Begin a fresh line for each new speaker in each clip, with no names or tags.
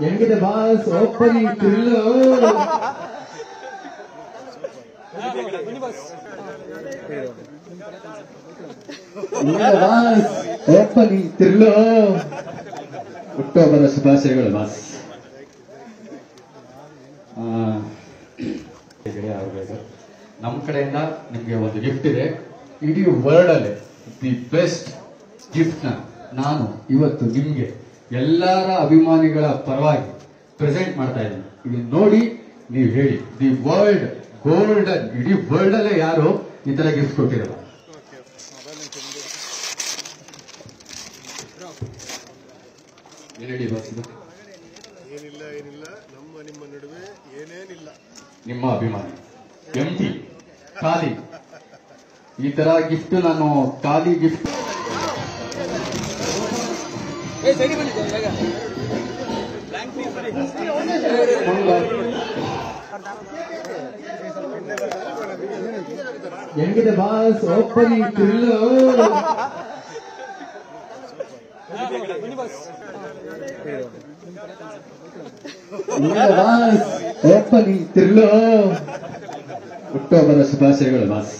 ಹೆಂಗಿದೆ boss opening thrill ಹೆಂಗಿದೆ boss opening thrill ಹುಟ್ಟುಹಬ್ಬದ ಶುಭಾಶಯಗಳು ಬಾಸ್ ಆ, ಗೆಳೆಯ ಆಗ್ಬೇಕು ನಮ್ಮ ಕಡೆಯಿಂದ ನಿಮಗೆ ಒಂದು ಗಿಫ್ಟ್ ಇದೆ. ಇಡೀ ವರ್ಲ್ಡ್ ಅಲ್ಲಿ ದಿ ಬೆಸ್ಟ್ ಗಿಫ್ಟ್ನ ನಾನು ಇವತ್ತು ನಿಮ್ಗೆ ಎಲ್ಲರ ಅಭಿಮಾನಿಗಳ ಪರವಾಗಿ ಪ್ರೆಸೆಂಟ್ ಮಾಡ್ತಾ ಇದ್ದೀನಿ. ಇದು ನೋಡಿ ನೀವು ಹೇಳಿ ದಿ ವರ್ಲ್ಡ್ ಗೋಲ್ಡನ್ ಇಡೀ ವರ್ಲ್ಡ್ ಅಲ್ಲೇ ಯಾರು ಈ ತರ ಗಿಫ್ಟ್ ಕೊಟ್ಟಿರಲ್ಲ?
ಏನಿಲ್ಲ ಏನಿಲ್ಲ. ನಮ್ಮ ನಿಮ್ಮ ನಡುವೆ ಏನೇನಿಲ್ಲ.
ನಿಮ್ಮ ಅಭಿಮಾನಿ. ಎಂ ಟಿ ಖಾಲಿ ಈ ತರ ಗಿಫ್ಟ್ ನಾನು ಖಾಲಿ ಗಿಫ್ಟ್ ಹೆಂಗಿದೆ ಬಾಸ್ ಓಪನಿಂಗ್ ಥ್ರಿಲ್ಲು ಹೆಂಗಿದೆ ಬಾಸ್ ಓಪನಿಂಗ್ ಥ್ರಿಲ್ಲು ಹುಟ್ಟುಹಬ್ಬದ ಶುಭಾಶಯಗಳು, ಬಾಸ್.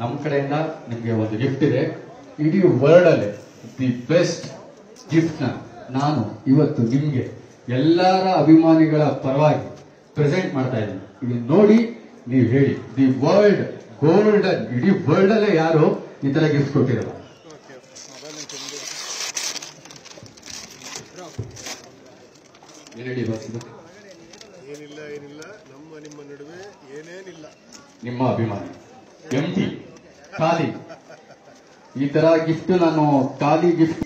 ನಮ್ಮ ಕಡೆಯಿಂದ ನಿಮಗೆ ಒಂದು ಗಿಫ್ಟ್ ಇದೆ. ಇಡೀ ವರ್ಲ್ಡ್ ಅಲ್ಲಿ ದಿ ಬೆಸ್ಟ್ ಗಿಫ್ಟ್ ನಾನು ಇವತ್ತು ನಿಮ್ಗೆ ಎಲ್ಲರ ಅಭಿಮಾನಿಗಳ ಪರವಾಗಿ ಪ್ರೆಸೆಂಟ್ ಮಾಡ್ತಾ ಇದ್ದೀನಿ. ಇದನ್ನ ನೋಡಿ ನೀವು ಹೇಳಿ ದಿ ವರ್ಲ್ಡ್ ಗೋಲ್ಡನ್ ಇಡೀ ವರ್ಲ್ಡ್ ಅಲ್ಲೇ ಯಾರು ಈ ತರ ಗಿಫ್ಟ್ ಕೊಟ್ಟಿರಲ್ಲ? ಇದು
ಏನಿಲ್ಲ ಏನಿಲ್ಲ ನಮ್ಮ ನಿಮ್ಮ ನಡುವೆ ಏನೇನಿಲ್ಲ.
ನಿಮ್ಮ ಅಭಿಮಾನಿ. ಎಂ ಟಿ ಖಾಲಿ. ಈ ತರ ಗಿಫ್ಟ್ ನಾನು ಖಾಲಿ ಗಿಫ್ಟ್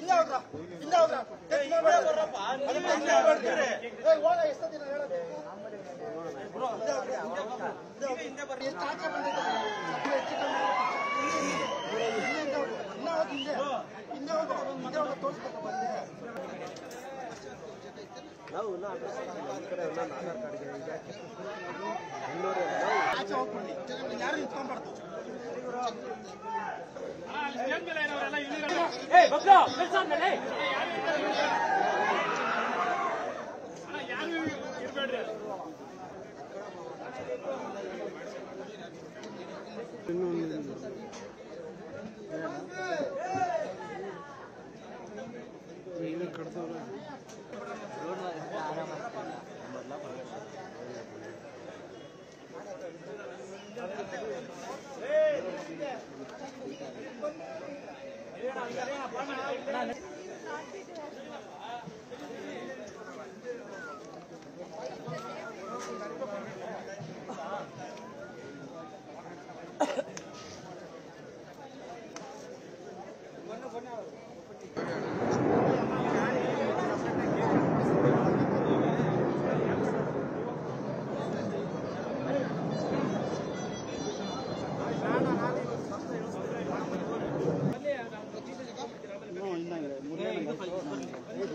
ಲವ್ ನಾ ಅಡ್ರೆಸ್ ನಮ್ಮ ಕಡೆ ಎಲ್ಲ ಆಧಾರ್ ಕಾರ್ಡ್ಗೆ ಇದಾಕಿ ಇನ್ನೂರು ಆಚೆ ಹೋಗ್ಬಿಡಿ ಯಾರು ನಿಂತ್ಕೊಂಡ್ಬಾರ್ದು ಏ ಬಬ್ಲೋ ಕೆಲಸ ಆದ್ಮೇಲೆ ಯಾರು ಇರಬೇಡ್ರಿ ಇನ್ನೊಂದು Gracias.